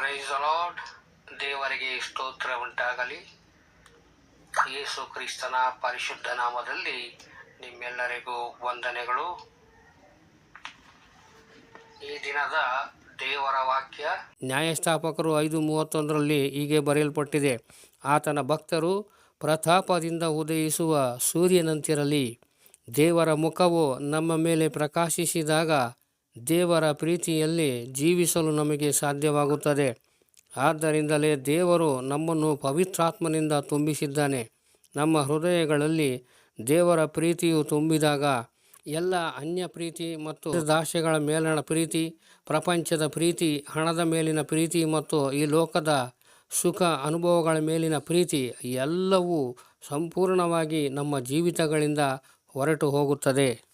Price ಅಲಾಡ್ ದೇವರಿಗೆ ಸ್ತೋತ್ರ ಉಂಟಾಗಲಿ. ಯೇಸು ಕ್ರಿಸ್ತನ ಪರಿಶುದ್ಧ ನಾಮದಲ್ಲಿ ನಿಮ್ಮೆಲ್ಲರಿಗೂ ವಂದನೆಗಳು. ಈ ದಿನದ ದೇವರ ವಾಕ್ಯ ನ್ಯಾಯಸ್ಥಾಪಕರು ಐದು ಮೂವತ್ತೊಂದರಲ್ಲಿ ಹೀಗೆ ಬರೆಯಲ್ಪಟ್ಟಿದೆ. ಆತನ ಭಕ್ತರು ಪ್ರತಾಪದಿಂದ ಉದಯಿಸುವ ಸೂರ್ಯನಂತಿರಲಿ. ದೇವರ ಮುಖವು ನಮ್ಮ ಮೇಲೆ ಪ್ರಕಾಶಿಸಿದಾಗ ದೇವರ ಪ್ರೀತಿಯಲ್ಲಿ ಜೀವಿಸಲು ನಮಗೆ ಸಾಧ್ಯವಾಗುತ್ತದೆ. ಆದ್ದರಿಂದಲೇ ದೇವರು ನಮ್ಮನ್ನು ಪವಿತ್ರಾತ್ಮನಿಂದ ತುಂಬಿಸಿದ್ದಾನೆ. ನಮ್ಮ ಹೃದಯಗಳಲ್ಲಿ ದೇವರ ಪ್ರೀತಿಯು ತುಂಬಿದಾಗ ಎಲ್ಲ ಅನ್ಯ ಪ್ರೀತಿ ಮತ್ತು ದಾಸ್ಯಗಳ ಮೇಲಿನ ಪ್ರೀತಿ, ಪ್ರಪಂಚದ ಪ್ರೀತಿ, ಹಣದ ಮೇಲಿನ ಪ್ರೀತಿ ಮತ್ತು ಈ ಲೋಕದ ಸುಖ ಅನುಭವಗಳ ಮೇಲಿನ ಪ್ರೀತಿ ಎಲ್ಲವೂ ಸಂಪೂರ್ಣವಾಗಿ ನಮ್ಮ ಜೀವಿತಗಳಿಂದ ಹೊರಟು ಹೋಗುತ್ತದೆ.